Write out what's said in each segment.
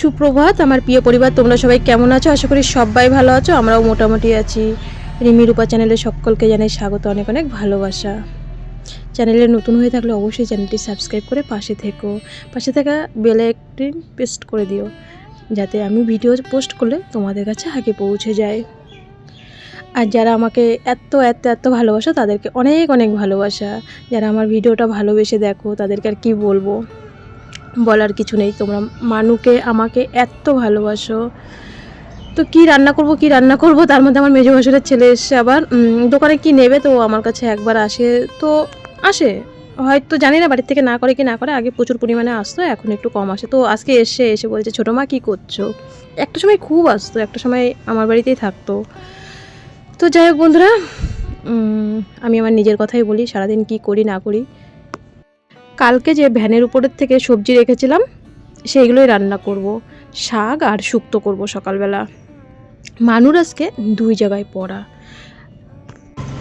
সুপ্রভাত, আমার প্রিয় পরিবার, তোমরা সবাই কেমন আছো? আশা করি সবাই ভালো আছো। আমরাও মোটামুটি আছি। রিমি রূপা চ্যানেলে সকলকে জানাই স্বাগত, অনেক অনেক ভালোবাসা। চ্যানেলে নতুন হয়ে থাকলে অবশ্যই চ্যানেলটি সাবস্ক্রাইব করে পাশে থেকো। পাশে থাকা বেলে একটি পেস্ট করে দিও, যাতে আমি ভিডিও পোস্ট করলে তোমাদের কাছে আগে পৌঁছে যায়। আর যারা আমাকে এত এত এত ভালোবাসো, তাদেরকে অনেক অনেক ভালোবাসা। যারা আমার ভিডিওটা ভালোবেসে দেখো, তাদেরকে আর কি বলব? বলার কিছু নেই। তোমরা মানুকে, আমাকে এত ভালোবাসো। তো কি রান্না করব, কি রান্না করব? তার মধ্যে আমার মেজো ভাসুরের ছেলে এসছে আবার। দোকানে কি নেবে? তো আমার কাছে একবার আসে। তো আসে। হয়তো জানি না বাড়ির থেকে না করে কি না করে। আগে প্রচুর পরিমাণে আসতো, এখন একটু কম আসে। তো আজকে এসে এসে বলছে, ছোটো মা, কী করছ? একটা সময় খুব আসতো, একটা সময় আমার বাড়িতেই থাকতো। তো যাই হোক বন্ধুরা আমি আমার নিজের কথাই বলি, সারাদিন কি করি না করি। কালকে যে ভ্যানের উপরের থেকে সবজি রেখেছিলাম, সেইগুলোই রান্না করব, শাক আর শুক্তো করব সকালবেলা। মানুর আজকে দুই জায়গায় পড়া।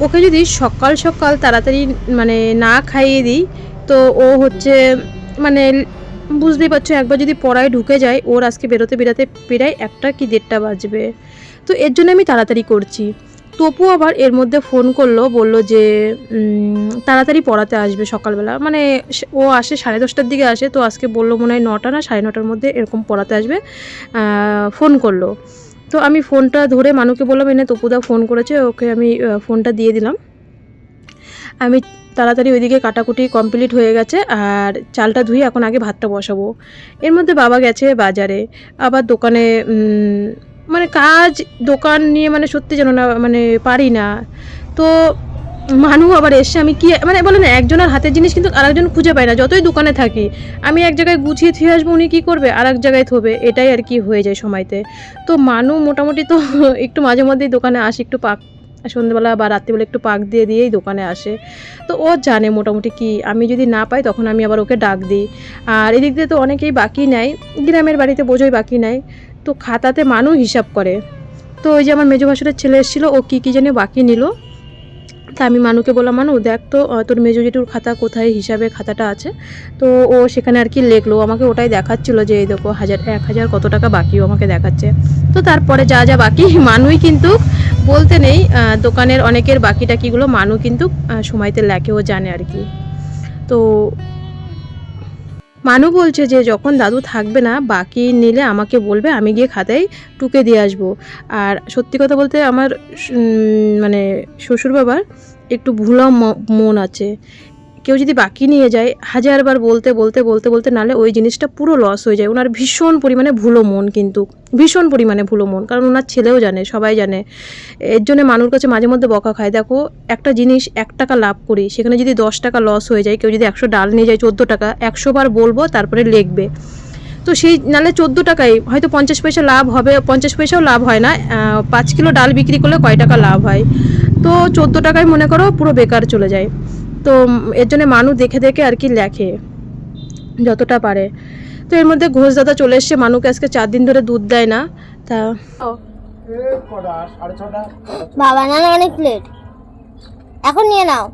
ওকে যদি সকাল সকাল তাড়াতাড়ি মানে না খাইয়ে দিই, তো ও হচ্ছে মানে বুঝতেই পারছ, একবার যদি পড়ায় ঢুকে যায়, ওর আজকে বেরোতে বেরোতে প্রায় একটা কি দেড়টা বাজবে। তো এর জন্য আমি তাড়াতাড়ি করছি। তপু আবার এর মধ্যে ফোন করল, বলল যে তাড়াতাড়ি পড়াতে আসবে সকালবেলা। মানে ও আসে সাড়ে দশটার দিকে আসে, তো আজকে বলল মনে হয় নটা না, সাড়ে নটার মধ্যে এরকম পড়াতে আসবে। ফোন করল। তো আমি ফোনটা ধরে মানুকে বললাম, এনে তপুদা ফোন করেছে, ওকে আমি ফোনটা দিয়ে দিলাম। আমি তাড়াতাড়ি ওইদিকে কাটাকুটি কমপ্লিট হয়ে গেছে, আর চালটা ধুয়ে এখন আগে ভাতটা বসাবো। এর মধ্যে বাবা গেছে বাজারে। আবার দোকানে মানে কাজ, দোকান নিয়ে মানে সত্যি যেন না মানে পারি না। তো মানু আবার এসে আমি কি মানে বলে না, একজনের হাতের জিনিস কিন্তু আরেকজন খুঁজে পায় না। যতই দোকানে থাকি, আমি এক জায়গায় গুছিয়ে থুয়ে আসব, উনি কী করবে? আর এক জায়গায় থবে। এটাই আর কি হয়ে যায় সময়তে। তো মানু মোটামুটি তো একটু মাঝে মধ্যেই দোকানে আসে, একটু পাক, সন্ধ্যেবেলা বা রাত্রিবেলা একটু পাক দিয়ে দিয়েই দোকানে আসে। তো ও জানে মোটামুটি কি, আমি যদি না পাই তখন আমি আবার ওকে ডাক দিই। আর এদিক দিয়ে তো অনেকেই বাকি নেয় গ্রামের বাড়িতে বোঝোই বাকি নেয় তো খাতাতে মানু হিসাব করে। তো ওই যে আমার মেজো ভাসুরের ছেলে এসেছিল, ও কী কী জানি বাকি নিল। তা আমি মানুকে বললাম, মানু, দেখ তো তোর মেজো জেঠুর খাতা কোথায়, হিসাবে খাতাটা আছে। তো ও সেখানে আর কি লেখলো আমাকে ওটাই দেখাচ্ছিল যে, এই দেখো, হাজার, এক হাজার কত টাকা বাকি ও আমাকে দেখাচ্ছে। তো তারপরে যা যা বাকি, মানুই কিন্তু বলতে নেই দোকানের অনেকের বাকি টাকিগুলো মানু কিন্তু সময়তে লেখে, ও জানে আর কি। তো মানু বলছে যে যখন দাদু থাকবে না, বাকি নিলে আমাকে বলবে, আমি গিয়ে খাতায় টুকে দিয়ে আসব। আর সত্যি কথা বলতে আমার মানে শ্বশুর বাবার একটু ভুলা মন আছে। কেউ যদি বাকি নিয়ে যায়, হাজারবার বলতে বলতে বলতে বলতে নালে ওই জিনিসটা পুরো লস হয়ে যায়। ওনার ভীষণ পরিমাণে ভুলো মন কিন্তু, ভীষণ পরিমাণে ভুলো মন। কারণ ওনার ছেলেও জানে, সবাই জানে। এর জন্য মানুষ কাছে মাঝে মধ্যে বকা খায়। দেখো, একটা জিনিস এক টাকা লাভ করি, সেখানে যদি দশ টাকা লস হয়ে যায়, কেউ যদি একশো ডাল নিয়ে যায় চোদ্দ টাকা, একশো বার বলব, তারপরে লেখবে। তো সেই নালে চোদ্দ টাকায় হয়তো পঞ্চাশ পয়সা লাভ হবে, পঞ্চাশ পয়সাও লাভ হয় না পাঁচ কিলো ডাল বিক্রি করলে কয় টাকা লাভ হয়? তো চোদ্দ টাকায় মনে করো পুরো বেকার চলে যায়। তো এর জন্য মানুষ দেখে দেখে আর কি লেখে যতটা পারে। তো এর মধ্যে ঘোষ দাদা চলে এসছে মানুকে আজকে চার দিন ধরে দুধ দেয় না তা বাবা না না অনেক প্লেট এখন নিয়ে নাও।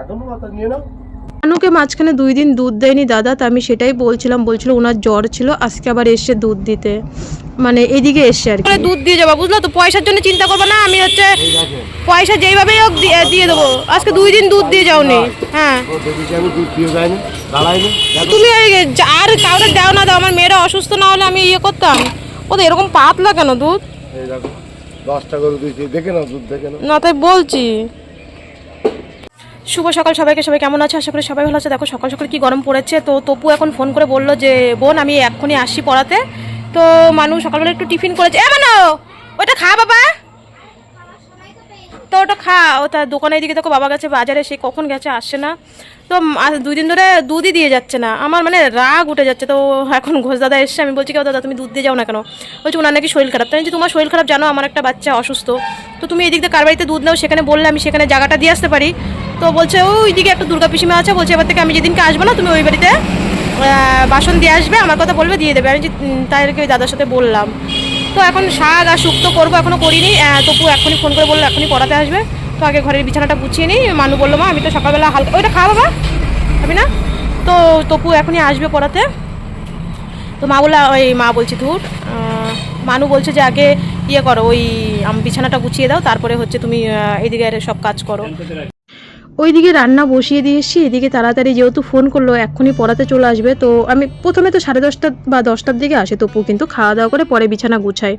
এখন নিয়ে নাও। মানুকে মাঝখানে দুই দিন দুধ দেয়নি দাদা তা আমি সেটাই বলছিলাম বলছিল ওনার জ্বর ছিল আজকে আবার এসছে দুধ দিতে। মানে এদিকে এসছে আর কি। দুধ দিয়ে যাব বুঝলো তো? পয়সার জন্য চিন্তা করব না আমি হচ্ছে পয়সা যেইভাবেই হোক দিয়ে দেবো। আজকে দুই দিন দুধ দিয়ে যাওনি। হ্যাঁ। তুমি আর কাউকে দাও না দাও আমার মেয়েরা অসুস্থ না হলে আমি ইয়ে করতাম। ও তো এরকম পাতলা কেন দুধ? এই দশটা করে দিয়েছি দেখে নাও দুধ দেখে নাও। না তাই বলছি। শুভ সকাল সবাইকে, সবাই কেমন আছে? আশা করি সবাই ভালো আছে। দেখো, সকাল সকাল কি গরম পড়েছে। তো তপু এখন ফোন করে বলল যে, বোন, আমি এক্ষুনি আসি পড়াতে। তো মানুষ সকালবেলা একটু টিফিন করেছে। এ মানো ওটা খা বাবা। তো ওটা খা ও তার দোকানের দিকে দেখো বাবা গেছে বাজারে সে কখন গেছে আসছে না। তো উম, আজ দুই দিন ধরে দুধই দিয়ে যাচ্ছে না। আমার মানে রাগ উঠে যাচ্ছে। তো এখন ঘোষ দাদা এসছে আমি বলছি কেউ দাদা তুমি দুধ দিয়ে যাও না কেন? বলছি ওনার নাকি শরীর খারাপ। তাই যে তোমার শরীর খারাপ জানো আমার একটা বাচ্চা অসুস্থ। তো তুমি এদিক দিয়ে কার বাড়িতে দুধ নাও সেখানে বললে আমি সেখানে জায়গাটা দিয়ে আসতে পারি। তো বলছে ওই দিকে একটা দুর্গা পিসিমা আছে বলছে এবার থেকে আমি যেদিনকে আসব না তুমি ওই বাড়িতে বাসন দিয়ে আসবে আমার কথা বলবে দিয়ে দেবে। আমি তাই আর কি ওই দাদার সাথে বললাম। তো এখন শাক আর শুক্তো করব এখনও করিনি। তবু এখনই ফোন করে বলল এখনই পড়াতে আসবে। তো আগে ঘরের বিছানাটা গুছিয়ে নিই। মানু বলল, মা, আমি তো সকালবেলা হালকা ওইটা খাওয়া বাবা, খাবি না? তো তপু এখনই আসবে পড়াতে। তো মা বলে ওই মা বলছি ধুর মানু বলছে যে আগে ইয়ে করো, ওই আম- বিছানাটা গুছিয়ে দাও, তারপরে হচ্ছে তুমি এদিকে সব কাজ করো। ওইদিকে রান্না বসিয়ে দিয়ে এসছি, এদিকে তাড়াতাড়ি যেহেতু ফোন করল, এক্ষুনি পড়াতে চলে আসবে। তো আমি প্রথমে তো সাড়ে দশটা বা দশটার দিকে আসে তপু, কিন্তু খাওয়া দাওয়া করে পরে বিছানা গুছাই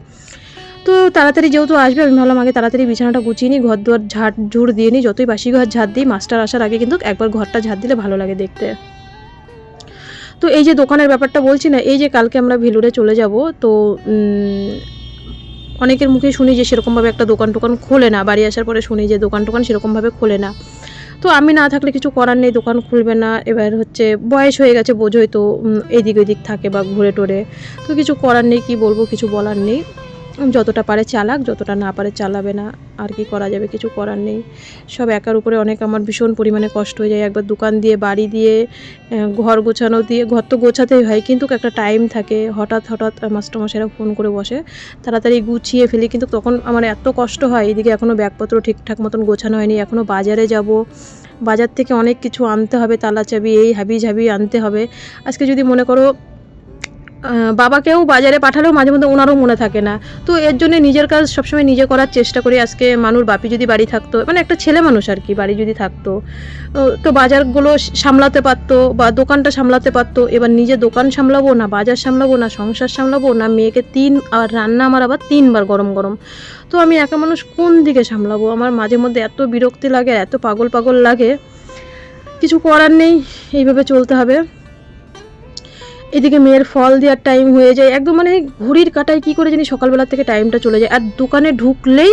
তো তাড়াতাড়ি যেহেতু আসবে, আমি ভাবলাম আগে তাড়াতাড়ি বিছানাটা গুছিয়ে নিই ঘর দুয়ার ঝাড় দিয়ে নিই, যতই বাসি ঘর ঝাড় দিই, মাস্টার আসার আগে কিন্তু একবার ঘরটা ঝাড় দিলে ভালো লাগে দেখতে। তো এই যে দোকানের ব্যাপারটা বলছি না, এই যে কালকে আমরা ভেলুরে চলে যাব, তো অনেকের মুখে শুনি যে সেরকমভাবে একটা দোকান টোকান খোলে না, বাড়ি আসার পরে শুনি যে দোকান টোকান সেরকমভাবে খোলে না। তো আমি না থাকলে কিছু করার নেই, দোকান খুলবে না, এবার হচ্ছে বয়স হয়ে গেছে বোঝোই তো এদিক ওদিক থাকে বা ঘুরে টোরে, তো কিছু করার নেই, কি বলব, কিছু বলার নেই। যতটা পারে চালাক, যতটা না পারে চালাবে না। আর কি করা যাবে, কিছু করার নেই। সব একার উপরে অনেক আমার ভীষণ পরিমাণে কষ্ট হয়ে যায়। একবার দোকান দিয়ে, বাড়ি দিয়ে ঘর গোছানো দিয়ে, ঘর তো গোছাতেই হয়, কিন্তু একটা টাইম থাকে। হঠাৎ হঠাৎ মাস্টারমশাইরা ফোন করে বসে। তাড়াতাড়ি গুছিয়ে ফেলি, কিন্তু তখন আমার এত কষ্ট হয়। এদিকে এখনও ব্যাগপত্র ঠিকঠাক মতন গোছানো হয়নি এখনও বাজারে যাব। বাজার থেকে অনেক কিছু আনতে হবে, তালা চাবি, এই হাবি ঝাবি আনতে হবে। আজকে যদি মনে করো বাবাকেও বাজারে পাঠালেও মাঝে মধ্যে ওনারও মনে থাকে না। তো এর জন্য নিজের কাজ সবসময় নিজে করার চেষ্টা করি। আজকে মানুষ বাপি যদি বাড়ি থাকতো মানে একটা ছেলে মানুষ আর কি, বাড়ি যদি থাকতো তো বাজারগুলো সামলাতে পারতো বা দোকানটা সামলাতে পারতো। এবার নিজে দোকান সামলাবো না, বাজার সামলাবো না, সংসার সামলাবো না, মেয়েকে তিন, আর রান্না আমার আবার তিনবার গরম গরম। তো আমি একা মানুষ কোন দিকে সামলাবো? আমার মাঝে মধ্যে এত বিরক্তি লাগে, এত পাগল পাগল লাগে। কিছু করার নেই, এইভাবে চলতে হবে। এদিকে মেয়ের ফল দেওয়ার টাইম হয়ে যায়। একদম মানে ঘড়ির কাটায় কি করে জানি সকালবেলা থেকে টাইমটা চলে যায়। আর দোকানে ঢুকলেই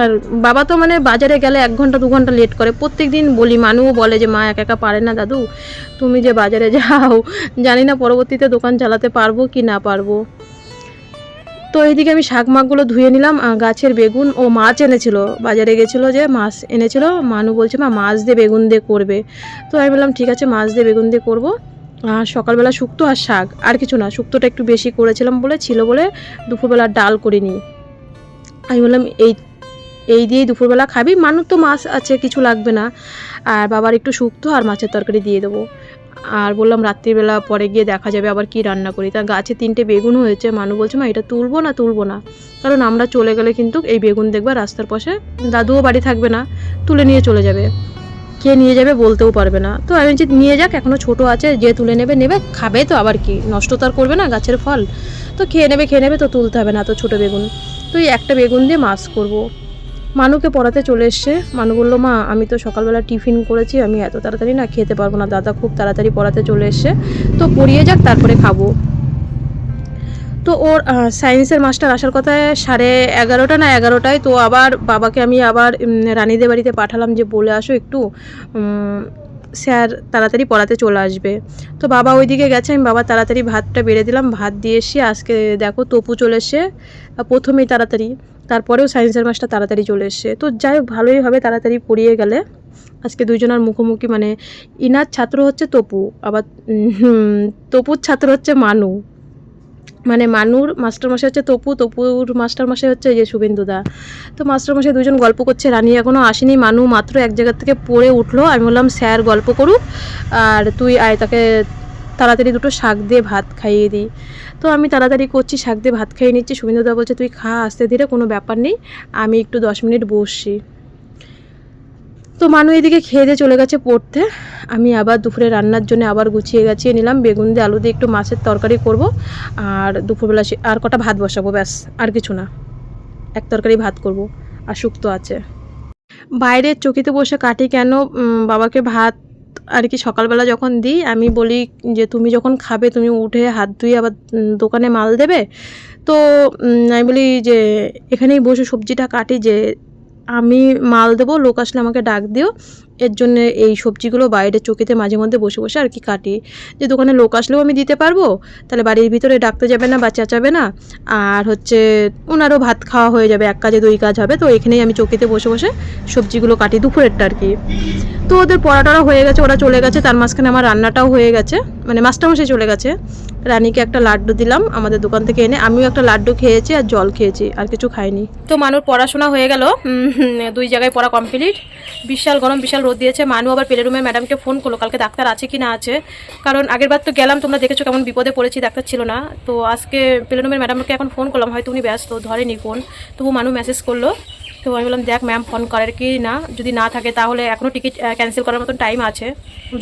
আর বাবা তো মানে বাজারে গেলে এক ঘণ্টা, দু ঘণ্টা লেট করে। প্রত্যেক দিন বলি, মানুও বলে যে, মা, একা একা পারে না দাদু। তুমি যে বাজারে যাও, জানি না পরবর্তীতে দোকান চালাতে পারব কি না পারব। তো এইদিকে আমি শাক মাকগুলো ধুয়ে নিলাম গাছের বেগুন ও মাছ এনেছিল। বাজারে গেছিল যে, মাছ এনেছিল। মানু বলছে, মা, মাছ দিয়ে বেগুন দিয়ে করবে। তো আমি বললাম, ঠিক আছে, মাছ দিয়ে বেগুন দিয়ে করব। সকালবেলা শুক্তো আর শাক। আর কিছু না, শুক্তোটা একটু বেশি করেছিলাম বলে, ছিল বলে দুপুরবেলা ডাল করিনি। আমি বললাম, এই এই দিয়েই দুপুরবেলা খাবি? মানুষ তো মাছ আছে, কিছু লাগবে না। আর বাবার একটু শুক্তো আর মাছের তরকারি দিয়ে দেবো। আর বললাম, রাত্রিবেলা পরে গিয়ে দেখা যাবে আবার কি রান্না করি। তা গাছে তিনটে বেগুন হয়েছে। মানু বলছে, মা, এটা তুলবো না তুলবো না? কারণ আমরা চলে গেলে কিন্তু এই বেগুন দেখবা রাস্তার পাশে। দাদুও বাড়ি থাকবে না, তুলে নিয়ে চলে যাবে। কে নিয়ে যাবে বলতেও পারবে না। তো আমি বলছি নিয়ে যাক এখনও ছোট আছে, যে তুলে নেবে নেবে, খাবে তো আবার কি? নষ্ট তো আর করবে না গাছের ফল। তো খেয়ে নেবে খেয়ে নেবে, তো তুলতে হবে না তো ছোটো বেগুন। তো এই একটা বেগুন দিয়ে মাছ করব। মানুকে পড়াতে চলে এসছে। মানু বলল, মা, আমি তো সকালবেলা টিফিন করেছি, আমি এত তাড়াতাড়ি না খেতে পারব না। দাদা খুব তাড়াতাড়ি পড়াতে চলে এসছে। তো পড়িয়ে যাক, তারপরে খাব। তো ওর সায়েন্সের মাস্টার আসার কথা সাড়ে এগারোটা না এগারোটায়, তো আবার বাবাকে আমি আবার রানীদের বাড়িতে পাঠালাম যে বলে আসো একটু স্যার তাড়াতাড়ি পড়াতে চলে আসবে। তো বাবা ওইদিকে গেছে, আমি বাবা তাড়াতাড়ি ভাতটা বেড়ে দিলাম, ভাত দিয়ে এসে আজকে দেখো তপু চলে এসে প্রথমেই তাড়াতাড়ি, তারপরেও সায়েন্সের মাস্টার তাড়াতাড়ি চলে এসছে। তো যাই হোক, ভালোই হবে তাড়াতাড়ি পড়িয়ে গেলে। আজকে দুইজনের মুখোমুখি মানে ইনার ছাত্র হচ্ছে তপু, আবার তপুর ছাত্র হচ্ছে মানু। মানে মানুর মাস্টারমশাই হচ্ছে তপু, তপুর মাস্টারমশাই হচ্ছে যে শুভেন্দুদা তো মাস্টারমশাই দুজন গল্প করছে, রানী এখনও আসেনি, মানু মাত্র এক জায়গা থেকে পড়ে উঠল। আমি বললাম, স্যার, গল্প করুক, আর তুই আয়, তাকে তাড়াতাড়ি দুটো শাক দিয়ে ভাত খাইয়ে দিই। তো আমি তাড়াতাড়ি করছি, শাক দিয়ে ভাত খাইয়ে নিচ্ছি। শুভেন্দুদা বলছে, তুই খা, আস্তে ধীরে, কোনো ব্যাপার নেই। আমি একটু দশ মিনিট বসছি। তো মানু এদিকে খেয়ে দিয়ে চলে গেছে পড়তে। আমি আবার দুপুরে রান্নার জন্য আবার গুছিয়ে গাছিয়ে নিলাম। বেগুন দিয়ে আলু দিয়ে একটু মাছের তরকারি করব। আর দুপুরবেলা আর কটা ভাত বসাবো, ব্যাস, আর কিছু না। এক তরকারি ভাত করব, আর শুক্তো আছে। বাইরের চকিতে বসে কাটি কেন? বাবাকে ভাত আর কি সকালবেলা যখন দিই, আমি বলি যে, তুমি যখন খাবে, তুমি উঠে হাত ধুয়ে আবার দোকানে মাল দেবে? তো আমি বলি যে, এখানেই বসে সবজিটা কাটি যে আমি মাল দেবো, লোক আসলে আমাকে ডাক দিও। এর জন্য এই সবজিগুলো বাইরের চকিতে মাঝে মধ্যে বসে বসে আর কি কাটি। যে দোকানে লোক আসলেও আমি দিতে পারব, তাহলে বাড়ির ভিতরে ডাকতে যাবে না বা চেঁচাবে না। আর হচ্ছে ওনারও ভাত খাওয়া হয়ে যাবে, এক কাজে দুই কাজ হবে, তো এখানেই আমি চকিতে বসে বসে সবজিগুলো কাটি দুপুরেরটা আর কি। তো ওদের পড়াটারা হয়ে গেছে, ওরা চলে গেছে, তার মাঝখানে আমার রান্নাটাও হয়ে গেছে মানে মাস্টারমশাই চলে গেছে। রানীকে একটা লাড্ডু দিলাম, আমাদের দোকান থেকে এনে আমিও একটা লাড্ডু খেয়েছি আর জল খেয়েছি, আর কিছু খাইনি। তো মানুষ পড়াশোনা হয়ে গেল দুই জায়গায় পড়া কমপ্লিট বিশাল গরম, বিশাল রোদ দিয়েছে, মানু আবার পেলে রুমে ম্যাডামকে ফোন করল, কালকে ডাক্তার আছে কি না আছে। কারণ আগের বার তো গেলাম, তোমরা দেখেছ কেমন বিপদে পড়েছি, ডাক্তার ছিল না। তো আজকে পেলে রুমের ম্যাডামকে এখন ফোন করলাম, হয়তো উনি ব্যস্ত, ধরেনি ফোন তবু মানু মেসেজ করল। তো আমি বললাম, দেখ ম্যাম ফোন করার কি না? যদি না থাকে তাহলে এখনও টিকিট ক্যান্সেল করার মতন টাইম আছে।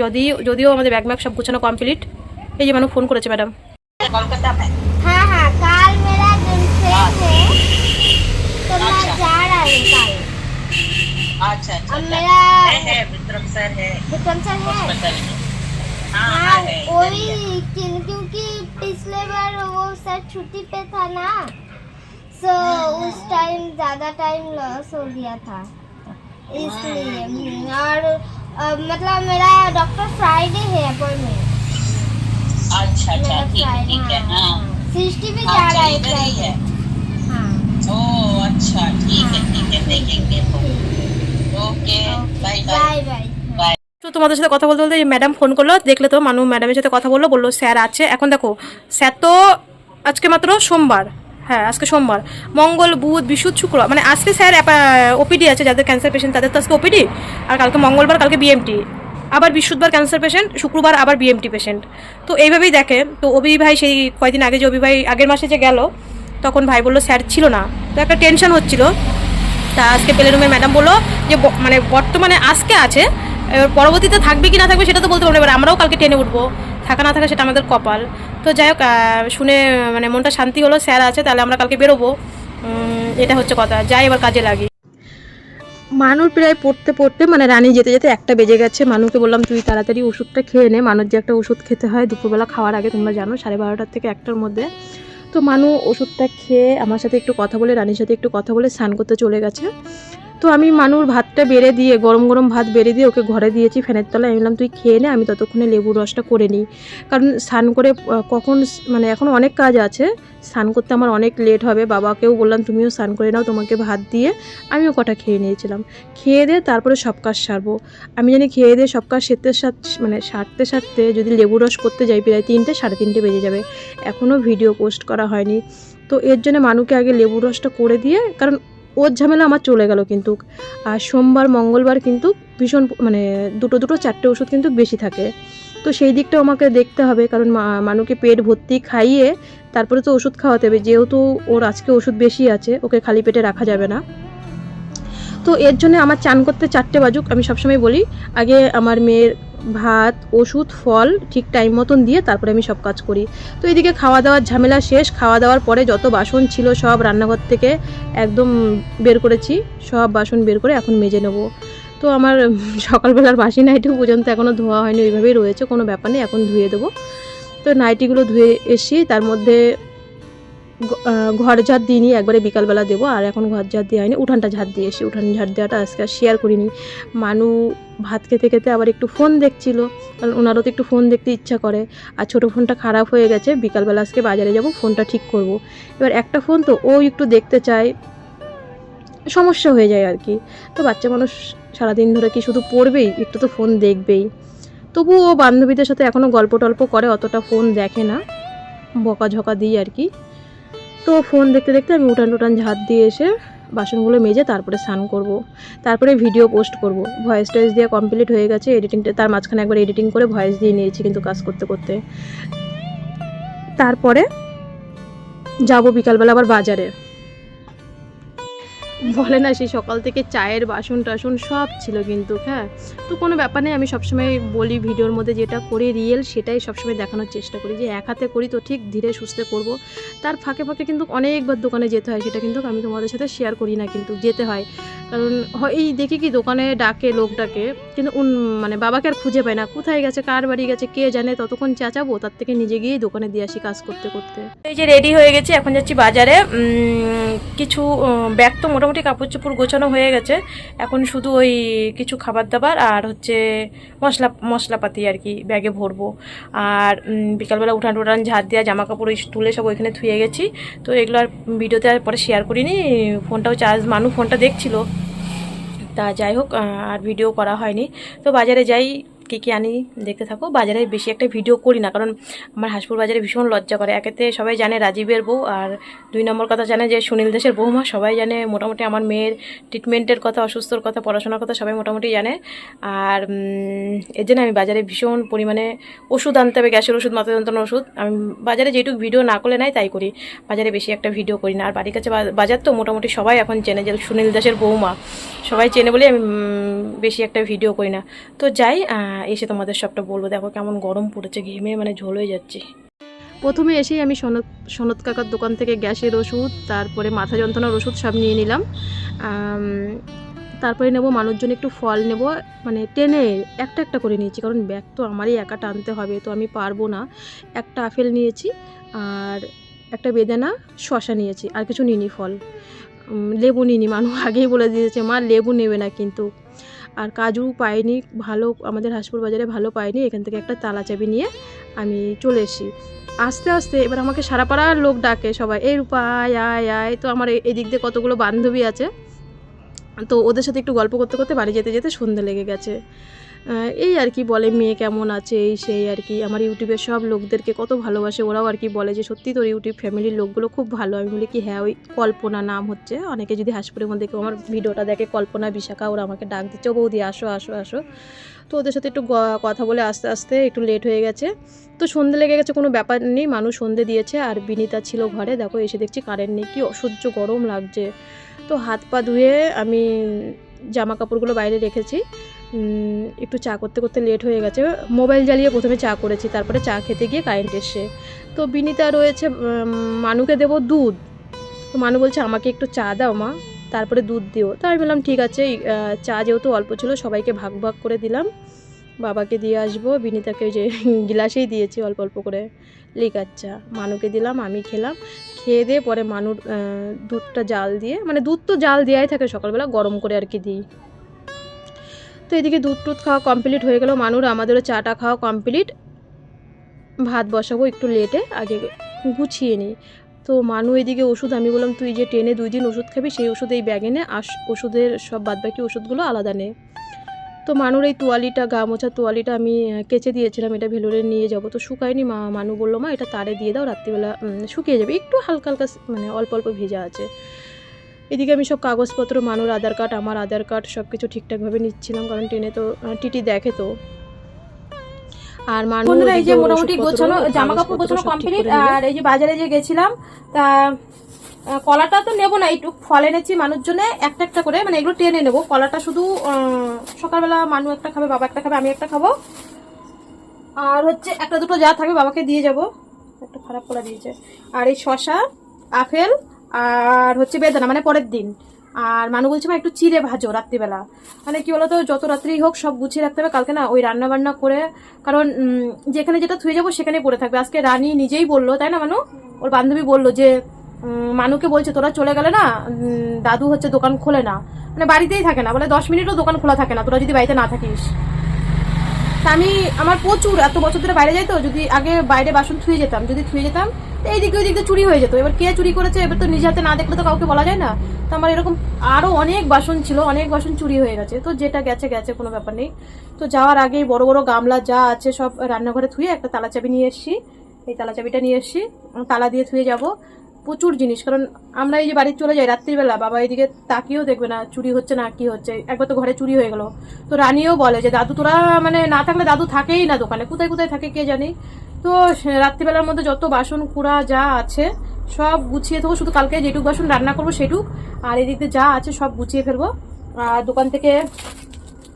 যদি, যদিও আমাদের ব্যাগ ম্যাগ সব গুছানো কমপ্লিট এই যে মানু ফোন করেছে ম্যাডাম कोलकाता में हाँ हाँ कल मेरा दिन से है तो मैं अच्छा। जा रहा हूँ कल अच्छा अच्छा अब अच्छा। मेरा है है विक्रम सर है विक्रम सर है हॉस्पिटल में हाँ हाँ हाँ है इधर वही ही है। क्यों- क्योंकि पिछले बार वो सर छुट्टी पे था ना सो उस टाइम ज़्यादा टाइम लॉस हो गया था इसलिए हम्म, और अ, मतलब मेरा डॉक्टर फ्राइडे है अपॉइंटमेंट अच्छा अच्छा मेरा ठीक है फ्राइडे ठीक है हाँ सृष्टि भी जा अच्छा रहा है इधर ही फ्राइडे है हाँ ओ अच्छा ठीक है ठीक है देखेंगे तो okay bye bye bye bye bye তো তোমাদের সাথে কথা বলতে বলতে ম্যাডাম ফোন করলো দেখলে তো মানু ম্যাডামের সাথে কথা বললো বললো স্যার আছে এখন দেখো স্যার তো আজকে মাত্র সোমবার হ্যাঁ আজকে সোমবার মঙ্গল বুধ বৃহস্পতি শুক্র মানে আজকে স্যার ওপিডি আছে যাদের ক্যান্সার পেশেন্ট তাদের তো আজকে ওপিডি আর কালকে মঙ্গলবার কালকে বিএমটি আবার বৃহস্পতিবার ক্যান্সার পেশেন্ট শুক্রবার আবার বিএমটি পেশেন্ট তো এইভাবেই দেখে। তো অভি ভাই সেই কয়দিন আগে যে অভি ভাই আগের মাসে যে গেল, তখন ভাই বলল স্যার ছিল না। তো একটা টেনশন হচ্ছিল। তা আজকে পেলে রুমে ম্যাডাম বলল যে মানে বর্তমানে আজকে আছে, এবার পরবর্তীতে থাকবে কি না থাকবে সেটা তো বলতে পারব। এবার আমরাও কালকে টেনে উঠবো। থাকা না থাকা সেটা আমাদের কপাল। তো যাই হোক শুনে মানে মনটা শান্তি হলো স্যার আছে, তাহলে আমরা কালকে বেরোবো। এটা হচ্ছে কথা। যাই, এবার কাজে লাগি। মানুর প্রায় পড়তে পড়তে মানে রানী যেতে যেতে একটা বেজে গেছে। মানুকে বললাম, তুই তাড়াতাড়ি ওষুধটা খেয়ে নে। মানুষ যে একটা ওষুধ খেতে হয় দুপুরবেলা খাওয়ার আগে, তোমরা জানো, সাড়ে বারোটার থেকে একটার মধ্যে। তো মানু ওষুধটা খেয়ে আমার সাথে একটু কথা বলে, রানীর সাথে একটু কথা বলে স্নান করতে চলে গেছে। তো আমি মানুর ভাতটা বেড়ে দিয়ে, গরম গরম ভাত বেড়ে দিয়ে ওকে ঘরে দিয়েছি, ফ্যানের তলায়। আমি বললাম, তুই খেয়ে নে, আমি ততক্ষণে লেবুর রসটা করে নিই। কারণ স্নান করে কখন মানে এখন অনেক কাজ আছে। স্নান করতে আমার অনেক লেট হবে। বাবাকেও বললাম, তুমিও স্নান করে নাও, তোমাকে ভাত দিয়ে আমিও কটা খেয়ে নিয়েছিলাম। খেয়ে দিয়ে তারপরে সব কাজ সারবো। আমি জানি খেয়ে দিয়ে সব কাজ সেরতে সার মানে সারতে সারতে যদি লেবু রস করতে যাই, প্রায় তিনটে, সাড়ে তিনটে বেজে যাবে। এখনও ভিডিও পোস্ট করা হয়নি। তো এর জন্য মানুকে আগে লেবু রসটা করে দিয়ে, কারণ ওর ঝামেলা আমার চলে গেল কিন্তু। আর সোমবার, মঙ্গলবার কিন্তু ভীষণ মানে দুটো দুটো, চারটে ওষুধ কিন্তু বেশি থাকে। তো সেই দিকটাও আমাকে দেখতে হবে কারণ মানুকে পেট ভর্তি খাইয়ে তারপরে তো ওষুধ খাওয়াতে হবে। যেহেতু ওর আজকে ওষুধ বেশি আছে, ওকে খালি পেটে রাখা যাবে না। তো এর জন্য আমার চান করতে চারটে বাজুক। আমি সবসময় বলি, আগে আমার মেয়ের ভাত, ওষুধ, ফল ঠিক টাইম মতন দিয়ে তারপরে আমি সব কাজ করি। তো এদিকে খাওয়া দাওয়ার ঝামেলা শেষ। খাওয়া দাওয়ার পরে যত বাসন ছিল সব রান্নাঘর থেকে একদম বের করেছি। সব বাসন বের করে এখন মেজে নেব। তো আমার সকালবেলার বাসি নাইটিও পর্যন্ত এখনও ধোয়া হয়নি, ওইভাবেই রয়েছে, কোনো ব্যাপার নেই, এখন ধুয়ে দেবো। তো নাইটিগুলো ধুয়ে এসি তার মধ্যে ঘর ঝাড় দিইনি একবারে বিকালবেলা দেবো, আর এখন ঘর ঝাড় দেওয়া হয়নি, উঠানটা ঝাড় দিয়ে এসে উঠান ঝাড় দেওয়াটা আজকে আর শেয়ার করিনি। মানু ভাত খেতে খেতে আবার একটু ফোন দেখছিল, কারণ ওনারও তো একটু ফোন দেখতে ইচ্ছা করে, আর ছোটো ফোনটা খারাপ হয়ে গেছে, বিকালবেলা আজকে বাজারে যাব ফোনটা ঠিক করব। এবার একটা ফোন তো ও একটু দেখতে চায়, সমস্যা হয়ে যায় আর কি। তো বাচ্চা মানুষ সারাদিন ধরে কি শুধু পড়বেই, একটু তো ফোন দেখবেই। তবু ও বান্ধবীদের সাথে এখনও গল্প টল্প করে, অতটা ফোন দেখে না, বকাঝকা দিই আর কি। তো ফোন দেখতে দেখতে আমি উঠান টুটান ঝাঁট দিয়ে এসে বাসনগুলো মেজে তারপরে স্নান করব। তারপরে ভিডিও পোস্ট করব। ভয়েস টয়েস দিয়ে কমপ্লিট হয়ে গেছে এডিটিংটা তার মাঝখানে একবার এডিটিং করে ভয়েস দিয়ে নিয়েছি কিন্তু কাজ করতে করতে। তারপরে যাব বিকালবেলা আবার বাজারে। বলে না, সেই সকাল থেকে চায়ের বাসন টাসন সব ছিল কিন্তু হ্যাঁ? তো কোনো ব্যাপার নেই, আমি সবসময় বলি ভিডিওর মধ্যে যেটা করি, রিয়েল সেটাই সবসময় দেখানোর চেষ্টা করি যে এক হাতে করি তো ঠিক ধীরে সুস্থে করব। তার ফাঁকে ফাঁকে কিন্তু অনেকবার দোকানে যেতে হয়, সেটা কিন্তু আমি তোমাদের সাথে শেয়ার করি না, কিন্তু যেতে হয়। কারণ এই দেখি কি দোকানে ডাকে লোক ডাকে কিন্তু উন মানে বাবাকে আর খুঁজে পায় না। কোথায় গেছে, কার বাড়ি গেছে, কে জানে, ততক্ষণ চেঁচাবো, তার থেকে নিজে গিয়েই দোকানে দিয়ে আসি কাজ করতে করতে। এই যে রেডি হয়ে গেছি, এখন যাচ্ছি বাজারে। কিছু ব্যাগ তো মোটামুটি কাপড় চোপড় গোছানো হয়ে গেছে। এখন শুধু ওই কিছু খাবার দাবার আর হচ্ছে মশলা, মশলাপাতি আর কি ব্যাগে ভরবো। আর বিকালবেলা উঠান টুটান ঝাড় দেওয়া জামা কাপড় ওই তুলে সব ওইখানে ধুয়ে গেছি। তো এগুলো আর ভিডিওতে আর পরে শেয়ার করিনি। ফোনটাও চার্জ মানু ফোনটা দেখছিল। তা যাই হোক আর ভিডিও করা হয়নি। তো বাজারে যাই কী কী আনি দেখতে থাকো। বাজারে বেশি একটা ভিডিও করি না, কারণ আমার হাসপুর বাজারে ভীষণ লজ্জা করে। একেতে সবাই জানে রাজীবের বউ, আর দুই নম্বর কথা জানে যে সুনীল দেশের বৌমা, সবাই জানে মোটামুটি আমার মেয়ের ট্রিটমেন্টের কথা, অসুস্থর কথা, পড়াশোনার কথা সবাই মোটামুটি জানে। আর এর জন্য আমি বাজারে ভীষণ পরিমাণে ওষুধ আনতে হবে, গ্যাসের ওষুধ মাথা যন্ত্রণার ওষুধ। আমি বাজারে যেটুকু ভিডিও না করলে নাই, তাই করি। বাজারে বেশি একটা ভিডিও করি না। আর বাড়ির কাছে বাজার তো মোটামুটি সবাই এখন চেনে যে সুনীল দাসের বৌমা। সবাই চেনে বলে আমি বেশি একটা ভিডিও করি না। তো যাই এসে তোমাদের সবটা বলব। দেখো কেমন গরম পড়েছে, ঘেমে মানে ঝোল হয়ে যাচ্ছে। প্রথমে এসেই আমি সনত সনত কাকার দোকান থেকে গ্যাসের ওষুধ, তারপরে মাথা যন্ত্রণার ওষুধ সব নিয়ে নিলাম। তারপরে নেব মানুষজন একটু ফল নেব মানে টেনে একটা একটা করে নিয়েছি, কারণ ব্যাগ তো আমারই একা টানতে হবে, তো আমি পারব না। একটা আপেল নিয়েছি, আর একটা বেদানা শশা নিয়েছি, আর কিছু নিনি ফল। লেবু নিইনি মানুষ আগেই বলে দিয়েছে, মা, লেবু নেবে না কিন্তু। আর কাজু পাইনি, ভালো, আমাদের হাসপুর বাজারে ভালো পাইনি, এখান থেকে একটা তালা চাবি নিয়ে আমি চলে এসি আস্তে আস্তে এবার আমাকে সারা পাড়ার লোক ডাকে সবাই, এই রূপা, আয় আয় আয়। তো আমার এদিক দিয়ে কতগুলো বান্ধবী আছে। তো ওদের সাথে একটু গল্প করতে করতে বাড়ি যেতে যেতে সন্ধে লেগে গেছে। এই আর কি বলে, মেয়ে কেমন আছে, এই সেই আর কি। আমার ইউটিউবের সব লোকদেরকে কত ভালোবাসে, ওরাও আর কি বলে যে, সত্যি তোর ইউটিউব ফ্যামিলির লোকগুলো খুব ভালো। আমি বলি কি হ্যাঁ ওই কল্পনা নাম হচ্ছে। অনেকে যদি হাসপুরের মধ্যে কেউ আমার ভিডিওটা দেখে কল্পনা বিশাখা, ওরা আমাকে ডাক দিচ্ছে। "ও বৌদি, আসো আসো আসো। তো ওদের সাথে একটু কথা বলে আস্তে আস্তে একটু লেট হয়ে গেছে। তো সন্ধে লেগে গেছে, কোনো ব্যাপার নেই, মানুষ সন্ধে দিয়েছে। আর বিনিতা ছিল ঘরে, দেখো, এসে দেখছি কারেন্ট নেই, কি অসহ্য গরম লাগছে। তো হাত পা ধুয়ে আমি জামা কাপড়গুলো বাইরে রেখেছি। একটু চা করতে করতে লেট হয়ে গেছে। মোবাইল জ্বালিয়ে প্রথমে চা করেছি, তারপরে চা খেতে গিয়ে কারেন্ট এসে তো বিনিতা রয়েছে মানুকে দেবো দুধ। তো মানু বলছে, আমাকে একটু চা দাও মা, তারপরে দুধ দিও। তো আমি বললাম, ঠিক আছে চা যেহেতু অল্প ছিল, সবাইকে ভাগ ভাগ করে দিলাম। বাবাকে দিয়ে আসব, বিনিতাকে ওই যে গিলাসেই দিয়েছি অল্প অল্প করে। লিকার চা মানুকে দিলাম, আমি খেলাম। খেয়ে দিয়ে পরে মানুর দুধটা জাল দিয়ে মানে দুধ তো জাল দেওয়াই থাকে সকালবেলা, গরম করে আর কি দিই। তো এদিকে দুধ টুধ খাওয়া কমপ্লিট হয়ে গেল। মানুর, আমাদেরও চাটা খাওয়া কমপ্লিট ভাত বসাবো একটু লেটে আগে গুছিয়ে নিই। তো মানু এদিকে ওষুধ, আমি বললাম, তুই যে ট্রেনে দুই দিন ওষুধ খাবি, সেই ওষুধ এই ব্যাগে নে আর ওষুধের সব বাদবাকি ওষুধগুলো আলাদা নে। তো মানুর এই তোয়ালিটা, গা মোছা তোয়ালিটা আমি কেচে দিয়েছিলাম, এটা ভেলোরে নিয়ে যাব। তো শুকায়নি মা, মানু বলল, মা, এটা তারে দিয়ে দাও, রাত্রিবেলা শুকিয়ে যাবে। একটু হালকা হালকা মানে অল্প অল্প ভেজা আছে। এদিকে আমি সব কাগজপত্র মানুর আধার কার্ড আমার আধার কার্ড সব কিছু ঠিকঠাকভাবে নিচ্ছিলাম কারণ ট্রেনে তো টিটি দেখে তো। আর বন্ধুরা এই যে মোটামুটি গোছানো জামা কাপড় গোছানো কমপ্লিট আর এই যে বাজারে যে গেছিলাম তা কলাটা তো নেব না একটু ফল এনেছি মানুষ জন্য একটা একটা করে মানে এগুলো টেনে নেব। কলাটা শুধু সকালবেলা মানু একটা খাবে বাবা একটা খাবে আমি একটা খাব। আর হচ্ছে একটা দুটো যা থাকবে বাবাকে দিয়ে যাব। একটা খারাপ করে দিয়েছে। আর এই শশা আপেল আর হচ্ছে বেদানা মানে পরের দিন। আর মানু বলছে মা একটু চিড়ে ভাজো রাত্রিবেলা। মানে কি বলতো, যত রাত্রি হোক সব গুছিয়ে রাখতে হবে। কালকে না ওই রান্না বান্না করে, কারণ যেখানে যেটা থুয়ে যাব সেখানে পড়ে থাকবে। আজকে রানী নিজেই বলল, তাই না মানু? ওর বান্ধবী বলল যে মানুকে বলছে, তোরা চলে গেলে না দাদু হচ্ছে দোকান খোলে না। মানে বাড়িতেই থাকে না, বলে দশ মিনিটও দোকান খোলা থাকে না, তোরা যদি বাড়িতে না থাকিস। আমি আমার প্রচুর, এত বছর ধরে বাইরে যাই তো, যদি আগে বাইরে বাসন থুয়ে যেতাম, যদি থুয়ে যেতাম, তো এই দিকে ওই দিকে চুরি হয়ে যেত। এবার কে চুরি করেছে, এবার তো নিজে হাতে না দেখলে তো কাউকে বলা যায় না। তো আমার এরকম আরও অনেক বাসন ছিল, অনেক বাসন চুরি হয়ে গেছে। তো যেটা গেছে গেছে, কোনো ব্যাপার নেই। তো যাওয়ার আগেই বড় বড় গামলা যা আছে সব রান্নাঘরে থুয়ে একটা তালা চাবি নিয়ে এসেছি। এই তালা চাবিটা নিয়ে এসেছি। তালা দিয়ে থুয়ে যাব। প্রচুর জিনিস, কারণ আমরা এই যে বাড়ি চলে যাই রাত্রিবেলা, বাবা এদিকে তাকিয়েও দেখবে না চুরি হচ্ছে না কি হচ্ছে। একবার তো ঘরে চুরি হয়ে গেল। তো রানীও বলে যে, দাদু, তোরা মানে না থাকলে দাদু থাকেই না দোকানে। কোথায় কোথায় থাকে কে জানি? তো রাত্রিবেলার মধ্যে যত বাসন কুড়া যা আছে, সব গুছিয়ে দেবো শুধু কালকে যেটুক বাসন রান্না করব সেটুক, আর এদিকে যা আছে সব গুছিয়ে ফেলব। আর দোকান থেকে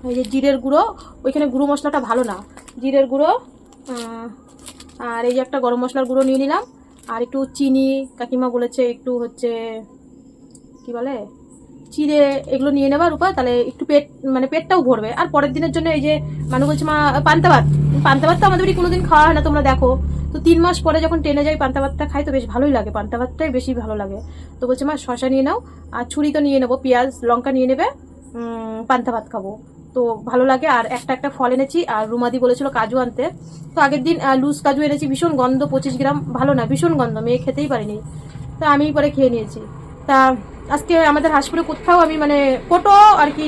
এই যে জিরের গুঁড়ো, ওইখানে গুঁড়ো মশলাটা ভালো না। জিরের গুঁড়ো আর এই যে একটা গরম মশলার গুঁড়ো নিয়ে নিলাম। আর একটু চিনি, কাকিমা বলেছে একটু হচ্ছে, কি বলে? চিড়ে এগুলো নিয়ে নেবার উপায় তাহলে একটু পেট মানে পেটটাও ভরবে। আর পরের দিনের জন্য এই যে মানুষ বলছে, মা, পান্তা ভাত। পান্তা ভাত তো আমাদের বাড়ি কোনোদিন খাওয়া হয় না, তোমরা দেখো। তো তিন মাস পরে যখন ট্রেনে যাই, পান্তা ভাতটা খাই তো বেশ ভালোই লাগে, পান্তা ভাতটাই বেশি ভালো লাগে। তো বলছে, মা শশা নিয়ে নাও, আর ছুরি তো নিয়ে নেব, পেঁয়াজ, লঙ্কা নিয়ে নেবে পান্তা ভাত খাব। তো ভালো লাগে। আর একটা একটা ফল এনেছি, আর রুমাদি বলেছিল কাজু আনতে। তো আগের দিন লুজ কাজু এনেছি, ভীষণ গন্ধ, পঁচিশ গ্রাম, ভালো না, ভীষণ গন্ধ, মেয়ে খেতেই পারিনি। তা আমি পরে খেয়ে নিয়েছি। তা আজকে আমাদের হাসপুরে কোথাও আমি মানে কোটো আর কি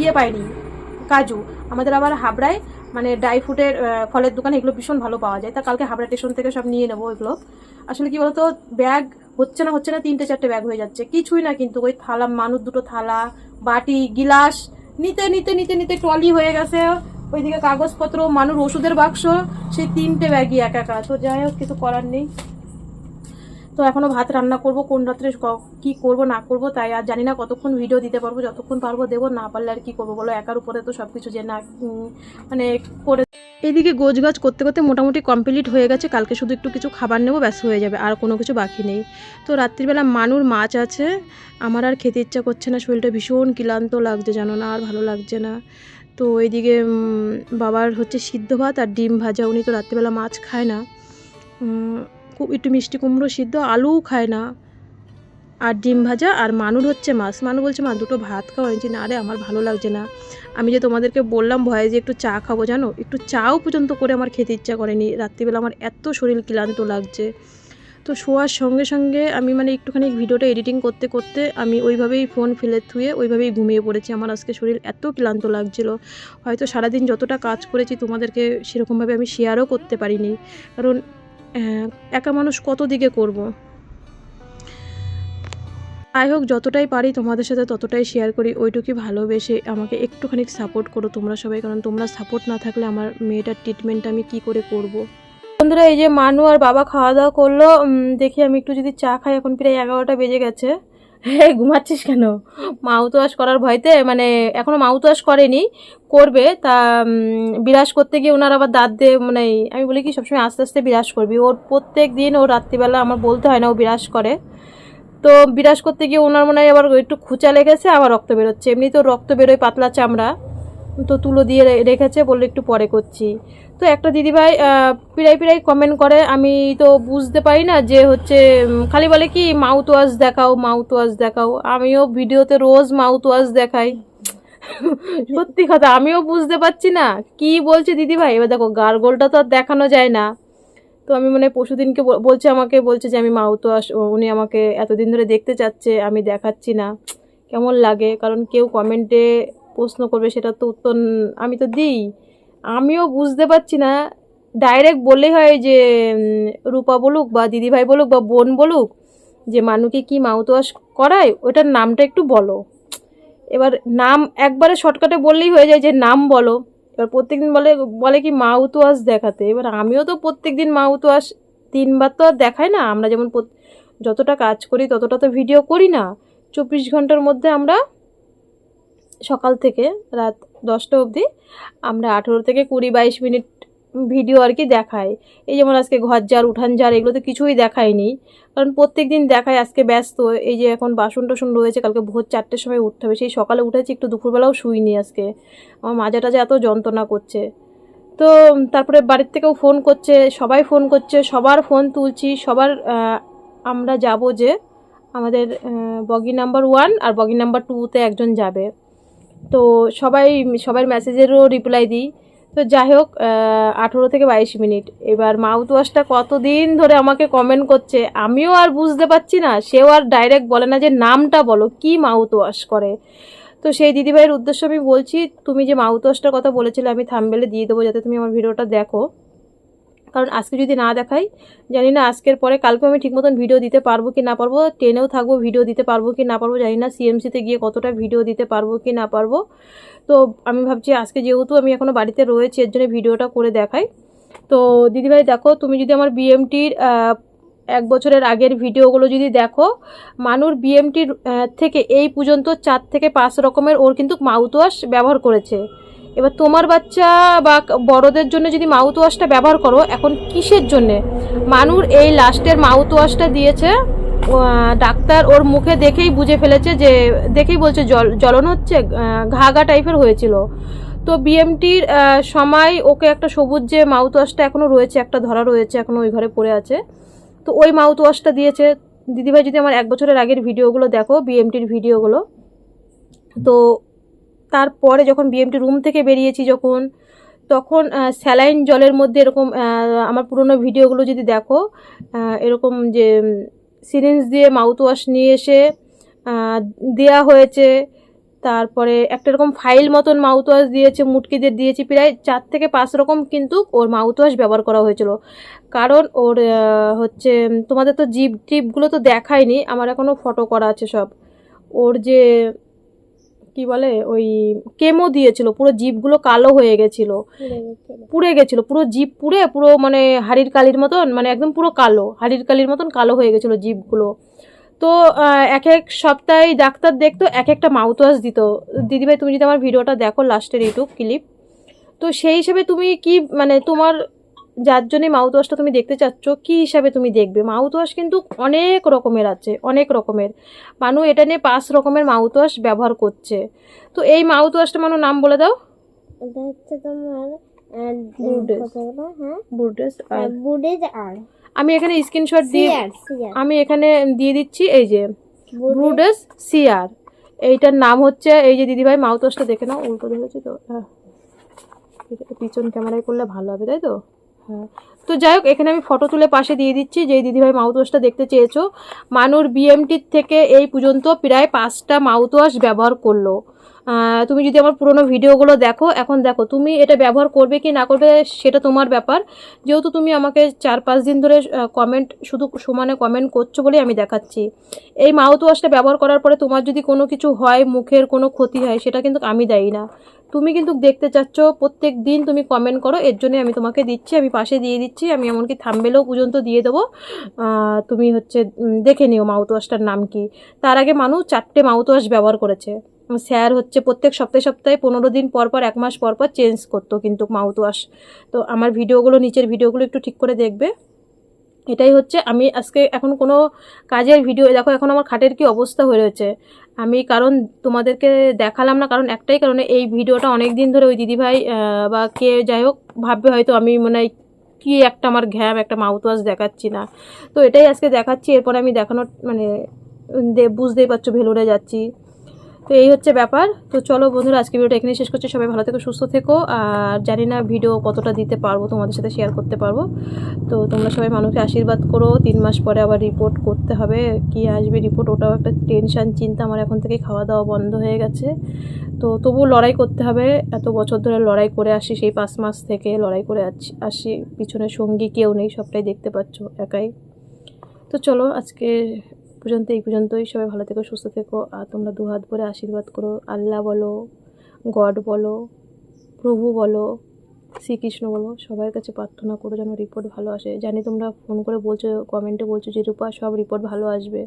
ইয়ে পাইনি, কাজু। আমাদের আবার হাবড়ায় মানে ড্রাই ফ্রুটের ফলের দোকান এগুলো ভীষণ ভালো পাওয়া যায়। তা কালকে হাবড়া স্টেশন থেকে সব নিয়ে নেব এগুলো। আসলে কি বলতো, ব্যাগ হচ্ছে না হচ্ছে না, তিনটে, চারটে ব্যাগ হয়ে যাচ্ছে। কিছুই না কিন্তু ওই থালা, মানুষ দুটো থালা, বাটি, গিলাস নিতে নিতে নিতে নিতে ট্রলি হয়ে গেছে। ওইদিকে কাগজপত্র মানুষ ওষুধের বাক্স, সেই তিনটে ব্যাগই একা একা। তো যাই হোক, কিছু করার নেই। তো এখনও ভাত রান্না করব, কোন রাত্রে কি করব, না করব, তাই আর জানি না কতক্ষণ ভিডিও দিতে পারব, যতক্ষণ পারব দেবো, না পারলে আর কি করব বলো? একার উপরে তো সবকিছু যে না মানে করে এদিকে গাছ করতে করতে মোটামুটি কমপ্লিট হয়ে গেছে। কালকে শুধু একটু কিছু খাবার নেব, ব্যাস হয়ে যাবে, আর কোনো কিছু বাকি নেই। তো রাত্রিবেলা মানুর মাছ আছে। আমার আর খেতে ইচ্ছা করছে না, শরীরটা ভীষণ ক্লান্ত লাগছে জানো না, আর ভালো লাগছে না। তো এইদিকে বাবার হচ্ছে সিদ্ধ ভাত আর ডিম ভাজা, উনি তো রাত্রিবেলা মাছ খায় না। একটু মিষ্টি কুমড়ো সিদ্ধ, আলুও খায় না। আর ডিম ভাজা আর মানুর হচ্ছে মাছ। মানু বলছে, মা, দুটো ভাত খাওয়া হয়েছে না আরে আমার ভালো লাগছে না। আমি যে তোমাদেরকে বললাম, ভয়ে যে একটু চা খাব, জানো? একটু চাও পর্যন্ত করে আমার খেতে ইচ্ছা করেনি। রাত্রিবেলা আমার এত শরীর ক্লান্ত লাগছে। তো শোয়ার সঙ্গে সঙ্গে আমি মানে একটুখানি ভিডিওটা এডিটিং করতে করতে আমি ওইভাবেই ফোন ফেলে থুয়ে ওইভাবেই ঘুমিয়ে পড়েছি। আমার আজকে শরীর এত ক্লান্ত লাগছিল। হয়তো সারাদিন যতটা কাজ করেছি তোমাদেরকে সেরকমভাবে আমি শেয়ারও করতে পারিনি। কারণ একা মানুষ কত দিকে করব? যাই হোক, যতটাই পারি তোমাদের সাথে ততটাই শেয়ার করি। ওইটুকুই ভালোবেসে আমাকে একটুখানি সাপোর্ট করো তোমরা সবাই, কারণ তোমরা সাপোর্ট না থাকলে আমার মেয়েটার ট্রিটমেন্ট আমি কি করে করব। বন্ধুরা, এই যে মানু আর বাবা খাওয়া দাওয়া করল দেখি আমি একটু যদি চা খাই, এখন প্রায় এগারোটা বেজে গেছে। হ্যাঁ ঘুমাচ্ছিস কেন? মাউথ করার ভয়তে মানে এখনও মাউথ করেনি, করবে। তা বিরাজ করতে গিয়ে ওনার আবার দাঁত দিয়ে মানে আমি বলি কি, সবসময় আস্তে আস্তে বিরাজ করবি। ওর প্রত্যেক দিন ও রাত্রিবেলা আমার বলতে হয় না ও বিরাজ করে। তো বিরাজ করতে গিয়ে ওনার মনে হয় আবার একটু খুঁচা লেগেছে, আবার রক্ত বেরোচ্ছে। এমনি তো রক্ত বেরোয় পাতলা চামড়া, তো তুলো দিয়ে রেখেছে, বললে একটু পরে করছি। তো একটা দিদিভাই পিড়াই পিড়াই কমেন্ট করে, আমি তো বুঝতে পারি না যে হচ্ছে খালি বলে কি মাউথ ওয়াশ দেখাও মাউথ ওয়াশ দেখাও। আমিও ভিডিওতে রোজ মাউথ ওয়াশ দেখাই। সত্যি কথা, আমিও বুঝতে পারছি না। কি বলছে দিদিভাই? এবার দেখো, গার্গলটা তো আর দেখানো যায় না। তো আমি মানে পরশুদিনকে বল- বলছে আমাকে, বলছে যে আমি মাউথ ওয়াশ উনি আমাকে এতদিন ধরে দেখতে চাচ্ছে, আমি দেখাচ্ছি না। কেমন লাগে? কারণ কেউ কমেন্টে প্রশ্ন করবে সেটা তো উত্তর আমি তো দিই। আমিও বুঝতে পারছি না। ডাইরেক্ট বললেই হয় যে রূপা বলুক বা দিদিভাই বলুক বা বোন বলুক, যে মানুকে কি মাউথ ওয়াশ করায়? ওটার নামটা একটু বলো। এবার নাম একবারে শর্টকাটে বললেই হয়ে যায় যে নাম বলো। এবার প্রত্যেকদিন বলে বলে কি মাউথ ওয়াশ দেখাতে। এবার আমিও তো প্রত্যেকদিন মাউথ তিনবার তো আর দেখাই না। আমরা যেমন যতটা কাজ করি ততটা তো ভিডিও করি না। চব্বিশ ঘণ্টার মধ্যে আমরা সকাল থেকে রাত দশটা অবধি আমরা আঠেরো থেকে কুড়ি, বাইশ মিনিট ভিডিও আর কি দেখায়। এই যেমন আজকে ঘর ঝাড় উঠান ঝাড় এগুলো তো কিছুই দেখায়নি। কারণ প্রত্যেক দিন দেখায় আজকে ব্যস্ত। এই যে এখন বাসন টাসন রয়েছে, কালকে ভোর চারটের সময় উঠতে হবে। সেই সকালে উঠেছি, একটু দুপুরবেলাও শুইনি আজকে। আমার মাজা টাজা এত যন্ত্রণা করছে। তো তারপরে বাড়ির থেকেও ফোন করছে, সবাই ফোন করছে, সবার ফোন তুলছি, সবার আমরা যাব যে আমাদের বগি নাম্বার ওয়ান আর বগি নাম্বার টুতে একজন যাবে। তো সবাই, সবার মেসেজেরও রিপ্লাই দিই। তো যাই হোক আঠেরো থেকে বাইশ মিনিট। এবার মাউথ ওয়াশটা কতদিন ধরে আমাকে কমেন্ট করছে, আমিও আর বুঝতে পারছি না। সেও আর ডাইরেক্ট বলে না যে নামটা বলো, কি মাউথ ওয়াশ করে। তো সেই দিদিভাইয়ের উদ্দেশ্য আমি বলছি, তুমি যে মাউথ ওয়াশটার কথা বলেছিলে, আমি থামবেলে দিয়ে দেবো যাতে তুমি আমার ভিডিওটা দেখো। কারণ আজকে যদি না দেখাই, জানি না আজকের পরে কালকে আমি ঠিক মতন ভিডিও দিতে পারব কি না পারব ট্রেনেও থাকব ভিডিও দিতে পারব কি না পারব, জানি না সিএমসিতে গিয়ে কতটা ভিডিও দিতে পারব কি না পারব। তো আমি ভাবছি আজকে যেহেতু আমি এখনও বাড়িতে রয়েছি, এর জন্য ভিডিওটা করে দেখাই। তো দিদিভাই, দেখো, তুমি যদি আমার বিএমটির এক বছরের আগের ভিডিওগুলো যদি দেখো, মানুর বিএমটির থেকে এই পর্যন্ত চার থেকে পাঁচ রকমের ওর কিন্তু মাউথওয়াশ ব্যবহার করেছে। এবার তোমার বাচ্চা বা বড়দের জন্য যদি মাউথ ওয়াশটা ব্যবহার করো এখন কিসের জন্যে? মানুর এই লাস্টের মাউথ ওয়াশটা দিয়েছে ডাক্তার ওর মুখে দেখেই বুঝে ফেলেছে যে দেখেই বলছে জল জ্বলন হচ্ছে আহ, ঘা ঘা টাইপের হয়েছিল। তো বিএমটির সময় ওকে একটা সবুজ যে মাউথ ওয়াশটা এখনও রয়েছে একটা ধরা রয়েছে এখনও ওই ঘরে পড়ে আছে। তো ওই মাউথ ওয়াশটা দিয়েছে। দিদিভাই যদি আমার এক বছরের আগের ভিডিওগুলো দেখো বিএমটির ভিডিওগুলো তো তারপরে যখন বিএমটি রুম থেকে বেরিয়েছি যখন, তখন স্যালাইন জলের মধ্যে এরকম আমার পুরনো ভিডিওগুলো যদি দেখো এরকম যে সিরিঞ্জ দিয়ে মাউথ ওয়াশ নিয়ে এসে দেয়া হয়েছে, তারপরে একটা এরকম ফাইল মতন মাউথ ওয়াশ দিয়েছে মুটকিদের দিয়েছি, প্রায় চার থেকে পাঁচ রকম কিন্তু ওর মাউথ ওয়াশ ব্যবহার করা হয়েছিল। কারণ ওর হচ্ছে, তোমাদের তো জিপ টিপগুলো তো দেখায়নি, আমার এখনও ফটো করা আছে সব। ওর যে কি বলে ওই কেমো দিয়েছিল পুরো জিপগুলো কালো হয়ে গেছিল। পুড়ে গেছিল। পুরো জিপ পুড়ে পুরো মানে হাড়ির কালির মতন মানে একদম পুরো কালো হাড়ির কালির মতন কালো হয়ে গেছিল জিপগুলো। তো এক এক সপ্তাহে ডাক্তার দেখতো এক একটা মাউথ ওয়াশ দিত দিদিভাই তুমি যদি আমার ভিডিওটা দেখো লাস্টের ইউটিউব ক্লিপ তো সেই হিসেবে তুমি কি মানে তোমার যার জন্যে মাউথ ওয়াশটা তুমি দেখতে চাচ্ছ কি হিসাবে তুমি দেখবে? মাউথ ওয়াশ কিন্তু অনেক রকমের আছে অনেক রকমের। মানুষ এটা নিয়ে পাঁচ রকমের মাউথ ওয়াশ ব্যবহার করছে। তো এই মাউথ ওয়াশটা মানুষ নাম বলে দাও। এটা হচ্ছে তোমার বুডেস। কতগুলো? হ্যাঁ? বুডেস আর আমি এখানে স্ক্রিনশট দিয়ে আমি এখানে দিয়ে দিচ্ছি এই যে ব্রুডেস সিআর এইটার নাম হচ্ছে এই যে দিদিভাই মাউথ ওয়াশটা দেখে নাও উল্টো ধরেছে তো হ্যাঁ পিছন ক্যামেরায় করলে ভালো হবে তাই তো? হ্যাঁ তো যাই হোক, এখানে আমি ফটো তুলে পাশে দিয়ে দিচ্ছি। যেই দিদিভাই মাউথওয়াশটা দেখতে চেয়েছো, মানুর বিএমটির থেকে এই পর্যন্ত প্রায় পাঁচটা মাউথওয়াশ ব্যবহার করল। তুমি যদি আমার পুরোনো ভিডিওগুলো দেখো, এখন দেখো, তুমি এটা ব্যবহার করবে কি না করবে সেটা তোমার ব্যাপার। যেহেতু তুমি আমাকে চার পাঁচ দিন ধরে কমেন্ট শুধু সমানে কমেন্ট করছ বলে আমি দেখাচ্ছি। এই মাউথ ওয়াশটা ব্যবহার করার পরে তোমার যদি কোনো কিছু হয়, মুখের কোনো ক্ষতি হয়, সেটা কিন্তু আমি দায়ী না। তুমি কিন্তু দেখতে চাচ্ছ, প্রত্যেক দিন তুমি কমেন্ট করো, এর জন্য আমি তোমাকে দিচ্ছি, আমি পাশে দিয়ে দিচ্ছি, আমি এমনকি থামবেলেও পর্যন্ত দিয়ে দেবো। তুমি হচ্ছে দেখে নিও মাউথ ওয়াশটার নাম কি। তার আগে মানুষ চারটে মাউথ ওয়াশ ব্যবহার করেছে। স্যার হচ্ছে প্রত্যেক সপ্তাহে সপ্তাহে পনেরো দিন পর পর, এক মাস পর পর চেঞ্জ করতো কিন্তু মাউথ ওয়াশ তো আমার ভিডিওগুলো, নিচের ভিডিওগুলো একটু ঠিক করে দেখবে। এটাই হচ্ছে, আমি আজকে এখন কোনো কাজের ভিডিও, দেখো এখন আমার খাটের কি অবস্থা হয়ে রয়েছে। আমি কারণ তোমাদেরকে দেখালাম না, কারণ একটাই কারণে এই ভিডিওটা অনেক দিন ধরে ওই দিদিভাই বা কে যাই হোক ভাববে হয়তো আমি মনে কি একটা আমার ঘ্যাম, একটা মাউথ ওয়াশ দেখাচ্ছি না। তো এটাই আজকে দেখাচ্ছি, এরপরে আমি দেখানোর মানে বুঝতেই পারছ ভেলোরে যাচ্ছি। তো এই হচ্ছে ব্যাপার। তো চলো বন্ধুরা আজকে ভিডিওটা এখানেই শেষ করছি। সবাই ভালো থেকো, সুস্থ থেকো। আর জানি না ভিডিও কতটা দিতে পারব, তোমাদের সাথে শেয়ার করতে পারব। তো তোমরা সবাই মানুষকে আশীর্বাদ করো। তিন মাস পরে আবার রিপোর্ট করতে হবে। কি আসবে রিপোর্ট ওটাও একটা টেনশন চিন্তা। আমার এখন থেকে খাওয়া দাওয়া বন্ধ হয়ে গেছে। তো তবুও লড়াই করতে হবে। এত বছর ধরে লড়াই করে আসি সেই পাঁচ মাস থেকে লড়াই করে আসি পিছনে সঙ্গী কেউ নেই, সবটাই দেখতে পাচ্ছ, একাই। তো চলো আজকে পর্যন্ত এই পর্যন্তই সবাই ভালো থেকো, সুস্থ থেকো। আর তোমরা দু হাত ভরে আশীর্বাদ করো। আল্লাহ বলো, গড বলো, প্রভু বলো, শ্রীকৃষ্ণ বলো সবার কাছে প্রার্থনা করো যেন রিপোর্ট ভালো আসে। জানি তোমরা ফোন করে বলছো কমেন্টে বলছো যে, রূপা, সব রিপোর্ট ভালো আসবে।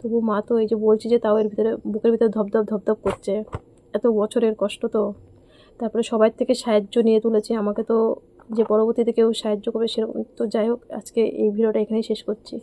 তবু মা তো এই যে বলছি যে, তাও এর ভিতরে, বুকের ভিতরে ধপধপ ধপধপ করছে। এত বছরের কষ্ট তো। তারপরে সবার থেকে সাহায্য নিয়ে তুলেছে। আমাকে তো যে পরবর্তীতে কেউ সাহায্য করবে সেরকম, তো যাই হোক, আজকে এই ভিডিওটা এখানেই শেষ করছি।